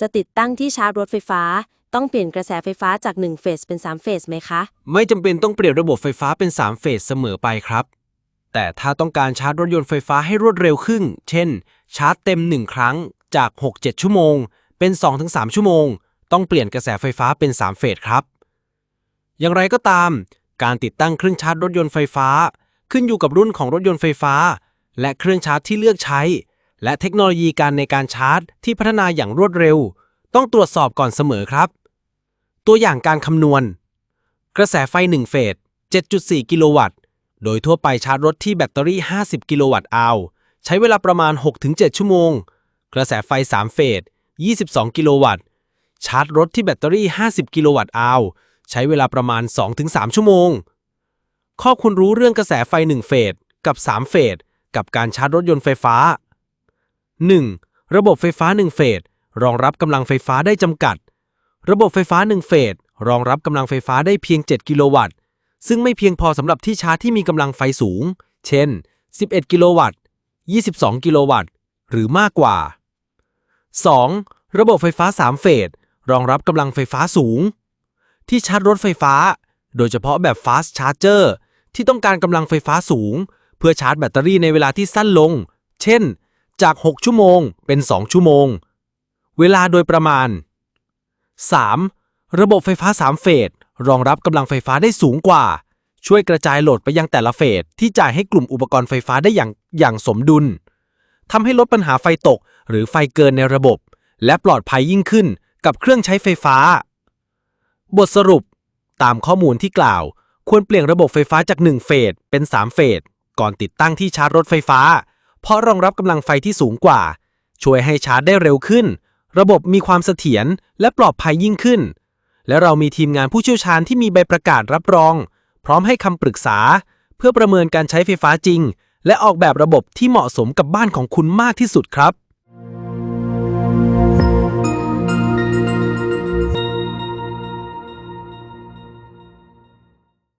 จะติดตั้งที่ชาร์จรถไฟฟ้า ต้องเปลี่ยนกระแสไฟฟ้าจาก1เฟสเป็น3เฟสไหมคะ ไม่จำเป็นต้องเปลี่ยนระบบไฟฟ้าเป็น 3 เฟสเสมอไปครับ แต่ถ้าต้องการชาร์จรถยนต์ไฟฟ้าให้รวดเร็วขึ้น เช่น ชาร์จเต็ม 1 ครั้งจาก 6-7 ชั่วโมง เป็น 2-3 ชั่วโมง ต้องเปลี่ยนกระแสไฟฟ้าเป็น 3 เฟสครับ อย่างไรก็ตาม การติดตั้งเครื่องชาร์จรถยนต์ไฟฟ้า ขึ้นอยู่กับรุ่นของรถยนต์ไฟฟ้า และเครื่องชาร์จที่เลือกใช้ และเทคโนโลยีการในการชาร์จ ที่พัฒนาอย่างรวดเร็ว ต้องตรวจสอบก่อนเสมอครับ ตัวอย่างการคำนวณ กระแสไฟ 1 เฟส 7.4 กิโลวัตต์ โดยทั่วไปชาร์จรถที่แบตเตอรี่ 50 กิโลวัตต์อาวใช้เวลาประมาณ 6-7 ชั่วโมง กระแสไฟ 3 เฟส 22 กิโลวัตต์ ชาร์จรถที่แบตเตอรี่ 50 กิโลวัตต์อาวใช้เวลาประมาณ 2-3 ชั่วโมง ข้อคุณรู้เรื่องกระแสไฟ 1 เฟส กับ 3 เฟส กับการชาร์จรถยนต์ไฟฟ้า 1. ระบบไฟฟ้า 1 เฟส รองรับกำลังไฟฟ้าได้จำกัด ระบบไฟฟ้า 1 เฟส รองรับกำลังไฟฟ้าได้เพียง 7 กิโลวัตต์ ซึ่งไม่เพียงพอสำหรับที่ชาร์จที่มีกำลังไฟสูง เช่น 11 กิโลวัตต์ 22 กิโลวัตต์ หรือมากกว่า 2. ระบบไฟฟ้า 3 เฟส รองรับกำลังไฟฟ้าสูง ที่ชาร์จรถไฟฟ้า โดยเฉพาะแบบ Fast Charger ที่ต้องการกำลังไฟฟ้าสูง เพื่อชาร์จแบตเตอรี่ในเวลาที่สั้นลง เช่น จาก 6 ชั่วโมงเป็น 2 ชั่วโมง เวลาโดยประมาณ 3. ระบบไฟฟ้า 3 เฟส รองรับกำลังไฟฟ้าได้สูงกว่า ช่วยกระจายโหลดไปยังแต่ละเฟส ที่จ่ายให้กลุ่มอุปกรณ์ไฟฟ้าได้อย่างอย่างสมดุลทำให้ลดปัญหาไฟตก หรือไฟเกินในระบบ และปลอดภัยยิ่งขึ้นกับเครื่องใช้ไฟฟ้า บทสรุป ตามข้อมูลที่กล่าว ควรเปลี่ยนระบบไฟฟ้าจาก 1 เฟสเป็น 3 เฟส ก่อนติดตั้งที่ชาร์จรถไฟฟ้า เพราะรองรับกำลังไฟที่สูงกว่า ช่วยให้ชาร์จได้เร็วขึ้น ระบบมีความเสถียรและปลอดภัยยิ่งขึ้น และเรามีทีมงานผู้เชี่ยวชาญที่มีใบประกาศรับรอง พร้อมให้คำปรึกษา เพื่อประเมินการใช้ไฟฟ้าจริง และออกแบบระบบที่เหมาะสมกับบ้านของคุณมากที่สุดครับ